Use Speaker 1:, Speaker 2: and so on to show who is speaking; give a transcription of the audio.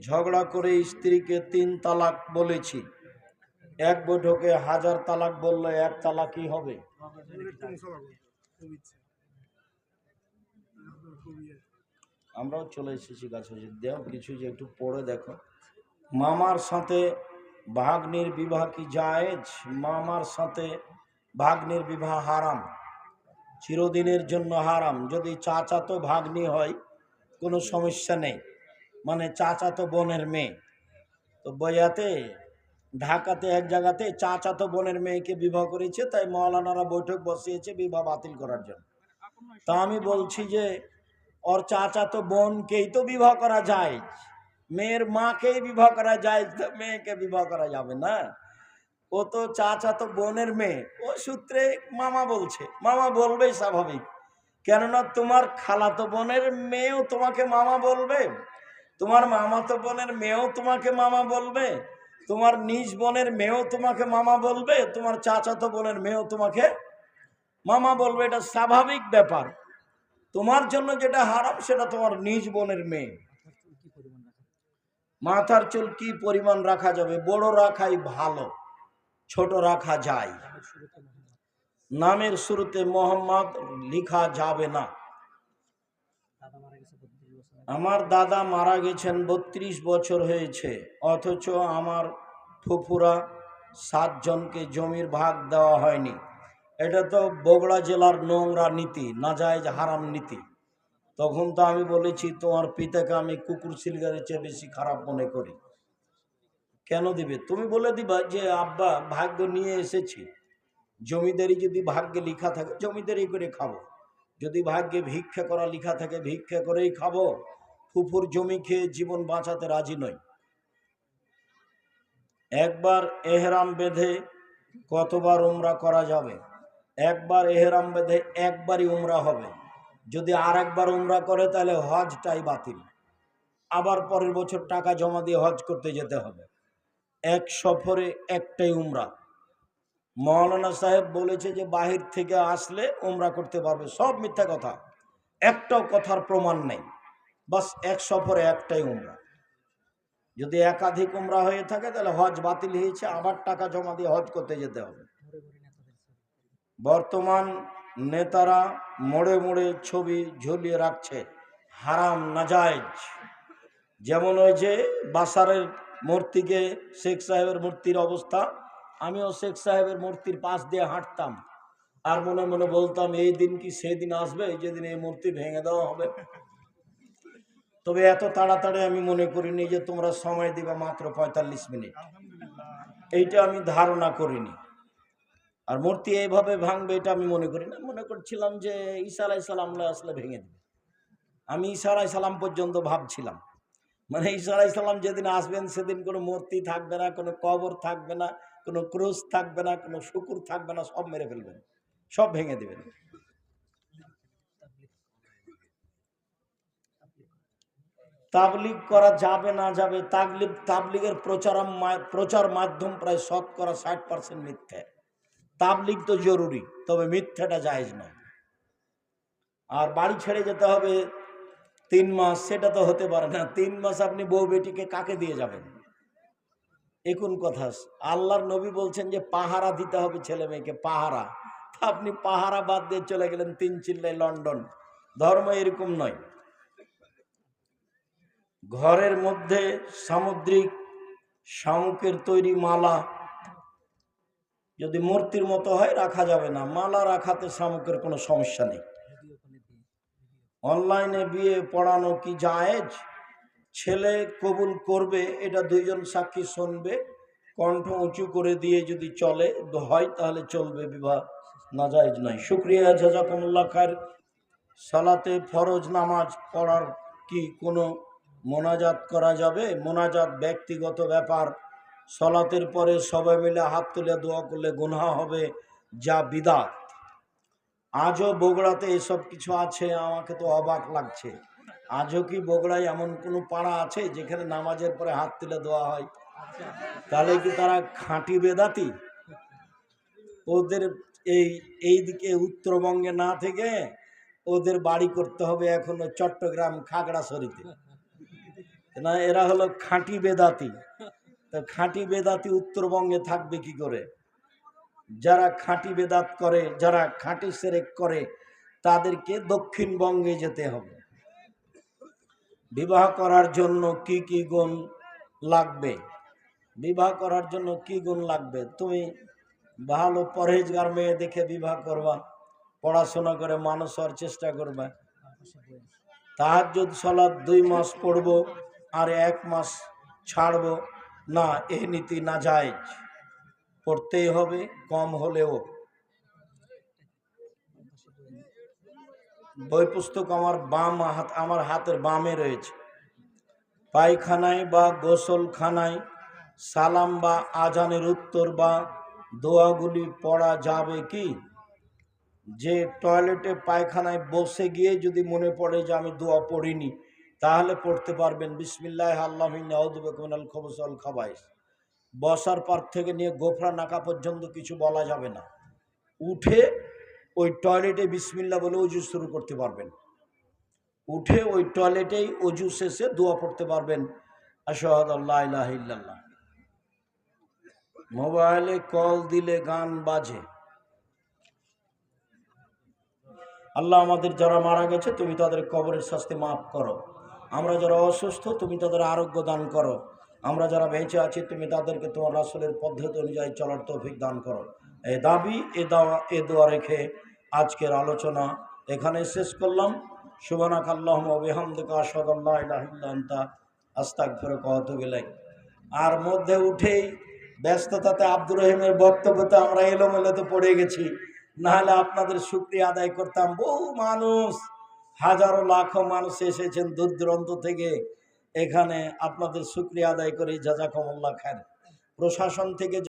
Speaker 1: ঝগড়া করে স্ত্রীকে তিন তালাক বলেছি। এক বৈঠকে হাজার তালাক বললে এক তালাকই হবে। আমরাও চলে এসেছি গাছে দেও কিছু যে একটু পড়ে দেখো। মামার সাথে ভাগ্নির বিবাহ কি জায়েজ? মামার সাথে ভাগ্নির বিবাহ হারাম। চিরদিনের জন্য হারাম। যদি চাচাতো ভাগ্নি হয়, কোনো সমস্যা নেই। মানে চাচাতো বোনের মেয়ে। তো বইয়াতে, ঢাকাতে এক জায়গাতে চাচাতো বোনের মেয়েকে বিবাহ করেছে, তাই মৌলানারা বৈঠক বসিয়েছে বিবাহ বাতিল করার জন্য। তা আমি বলছি যে, ওর চাচাতো বোনকেই তো বিবাহ করা যায়। মেয়ের মাকেই বিবাহ করা যায় মেয়েকে বিবাহ করা যাবে না। ও তো চাচাতো বোনের মেয়ে। ও সূত্রে মামা বলছে, মামা বলবেই স্বাভাবিক। কেননা তোমার খালাতো বোনের মেয়েও তোমাকে মামা বলবে। তোমার মামাতো বোনের মেয়েও তোমাকে মামা বলবে, তোমার নিজ বোনের মেয়েও তোমাকে মামা বলবে, তোমার চাচাতো বোনের মেয়েও তোমাকে মামা বলবে। এটা স্বাভাবিক ব্যাপার। তোমার জন্য যেটা হারাম, সেটা তোমার নিজ বোনের মেয়ে। মাথার চুল কি পরিমাণ রাখা যাবে? বড় রাখাই ভালো, ছোট রাখা যায়। নামের শুরুতে মোহাম্মদ, লিখা যাবে না। আমার দাদা মারা গেছেন বত্রিশ বছর হয়েছে, অথচ আমার ফুফুরা সাতজনকে জমির ভাগ দেওয়া হয়নি। এটা তো বগুড়া জেলার নোংরা নীতি, নাজায়জ হারাম নীতি। তখন তো আমি বলেছি, তোমার পিতাকে আমি কুকুর সিলগারের চেয়ে বেশি খারাপ মনে করি। কেন দিবে? তুমি বলে দিবা যে, আব্বা, ভাগ্য নিয়ে এসেছি। জমিদারি যদি ভাগ্যে লিখা থাকে, জমিদারি করে খাব। যদি ভাগ্যে ভিক্ষা করা লিখা থাকে, ভিক্ষা করেই খাব। ফুফুর জমি খেয়ে জীবন বাঁচাতে রাজি নই। একবার এহরাম বেঁধে কতবার উমরা করা যাবে? একবার এহরাম বেঁধে একবারই উমরা হবে। যদি আর একবার উমরা করে, তাহলে হজটাই বাতিল। আবার পরের বছর টাকা জমা দিয়ে হজ করতে যেতে হবে। এক সফরে একটাই উমরা। মৌলানা সাহেব বলেছে যে, বাহির থেকে আসলে উমরা করতে পারবে। সব মিথ্যা কথা। একটাও কথার প্রমাণ নেই। বাস এক সফরে একটাই উমরা। যদি একাধিক উমরা হয়ে থাকে, তাহলে হজ বাতিল হয়েছে, আবার টাকা জমা দিয়ে হজ করতে যেতে হবে। বর্তমান নেতারা মোড়ে মোড়ে ছবি ঝুলিয়ে রাখছে, হারাম নাজায়জ। যেমন ওই যে বাসারের মূর্তিকে শেখ সাহেবের মূর্তির অবস্থা, আমিও শেখ সাহেবের মূর্তির পাশ দিয়ে হাঁটতাম। আর মনে মনে বলতাম, এই দিন কি সেই দিন আসবে যেদিন এই মূর্তি ভেঙে দেওয়া হবে। তবে এত তাড়াতাড়ি আমি মনে করিনি যে তোমরা সময় দিবা মাত্র পঁয়তাল্লিশ মিনিট। এইটা আমি ধারণা করিনি। আর মূর্তি এইভাবে ভাঙবে এটা আমি মনে করি না মনে করছিলাম যে ঈসা আলাই সালাম আসলে ভেঙে দেবে। আমি ঈসা আলাই সালাম পর্যন্ত ভাবছিলাম। মানে ঈসা আলাই সালাম যেদিন আসবেন সেদিন কোনো মূর্তি থাকবে না কোনো কবর থাকবে না কোনো ক্রুশ থাকবে না কোনো শুকুর থাকবে না সব মেরে ফেলবেন। সব ভেঙে দেবেন। তাবলিগ করা যাবে না যাবে, তাবলিগ তাবলিগের প্রচার প্রচার মাধ্যম প্রায় শতকরা ষাট পার্সেন্ট মিথ্যে। তাবলিগ তো জরুরি, তবে মিথ্যাটা জায়েজ নয়। আর বাড়ি ছেড়ে যেতে হবে তিন মাস, সেটা তো হতে পারে না। তিন মাস আপনি বউ বেটিকে কাকে দিয়ে যাবেন? এখন কথা, আল্লাহর নবী বলছেন যে পাহারা দিতে হবে ছেলে মেয়েকে, পাহারা। আপনি পাহারা বাদ দিয়ে চলে গেলেন তিন চিল্লায় লন্ডন। ধর্ম এরকম নয়। ঘরের মধ্যে সামুদ্রিক শামুকের তৈরি মালা যদি মূর্তির মতো হয়, রাখা যাবে না। মালা রাখাতে শামুকের কোনো সমস্যা নেই। অনলাইনে বিয়ে পড়ানো কি জায়েজ? ছেলে কবুল করবে, এটা দুইজন সাক্ষী শুনবে, কণ্ঠ উঁচু করে দিয়ে যদি চলে হয় তাহলে চলবে বিবাহ। না জায়েজ নয়। শুক্রিয়া, জাজাকুমুল্লাহ খার সালাতে ফরজ নামাজ পড়ার কি কোনো মোনাজাত করা যাবে। মোনাজাত ব্যক্তিগত ব্যাপার। সলাতের পরে সবাই মিলে হাত তুলে দোয়া করলে গুনহা হবে, যা বিদাত। আজও বগুড়াতে এসব কিছু আছে, আমাকে তো অবাক লাগছে। আজও কি বগুড়ায় এমন কোনো পাড়া আছে যেখানে নামাজের পরে হাত তুলে দেওয়া হয়? তাহলে কি তারা খাঁটি বেদাতি? ওদের এই এই দিকে উত্তরবঙ্গে না থেকে ওদের বাড়ি করতে হবে এখনও চট্টগ্রাম খাগড়াছড়িতে। না, এরা হলো খাঁটি বেদাতি। তো খাঁটি বেদাতি উত্তরবঙ্গে থাকবে কি করে? যারা খাঁটি বেদাত করে, যারা খাঁটি সেরেক করে, তাদেরকে দক্ষিণবঙ্গে যেতে হবে। বিবাহ করার জন্য কি কি গুণ লাগবে? বিবাহ করার জন্য কি গুণ লাগবে? তুমি ভালো পরহেজগার মেয়ে দেখে বিবাহ করবা, পড়াশোনা করে মানুষ হওয়ার চেষ্টা করবা। তাহার যদি সলাদ দুই মাস পড়ব আর এক মাস ছাড়ব না, এ নীতি না যায় পড়তেই হবে, কম হলেও। বই পুস্তক আমার বাম হাত, আমার হাতের বামে রয়েছে। পায়খানায় বা গোসলখানায় সালাম বা আজানের উত্তর বা দোয়াগুলি পড়া যাবে কি? যে টয়লেটে পায়খানায় বসে গিয়ে যদি মনে পড়ে যে আমি দোয়া পড়িনি তাহলে পড়তে পারবেন, বিসমিল্লাহ আল্লাহিনাল খবসল খাবাইস। বসার পর থেকে নিয়ে গোফরা নাকা পর্যন্ত কিছু বলা যাবে না। উঠে ওই টয়লেটে বিসমিল্লা বলে উজু শুরু করতে পারবেন। উঠে ওই টয়লেটেই অজু শেষে দোয়া পড়তে পারবেন। আশহাদ আল্লাহ ইল্লাল্লাহ। মোবাইলে কল দিলে গান বাজে। আল্লাহ আমাদের যারা মারা গেছে, তুমি তাদের কবরের শাস্তি মাফ করো। আমরা যারা অসুস্থ, তুমি তাদের আরোগ্য দান করো। আমরা যারা বেঁচে আছি, তুমি তাদেরকে তোমার রাসুলের পদ্ধতি অনুযায়ী চলার তৌফিক দান করো। এই দাবি, এ দাওয়া, এ দোয়া রেখে আজকের আলোচনা এখানে শেষ করলাম। সুবানাক আল্লাহ বিহামদিকা আসাদাল্লাহ ইলাহিল্লান্তা আস্তাক আর মধ্যে উঠেই ব্যস্ততাতে আব্দুর রহিমের বক্তব্যতে আমরা এলোমেলোতে পড়ে গেছি। নাহলে আপনাদের শুক্রিয়া আদায় করতাম। বহু মানুষ হাজারো লাখো মানুষ এসেছেন দূর দূরান্ত থেকে। এখানে আপনাদের শুক্রিয়া আদায় করে। জাজাকমল্লা খান প্রশাসন থেকে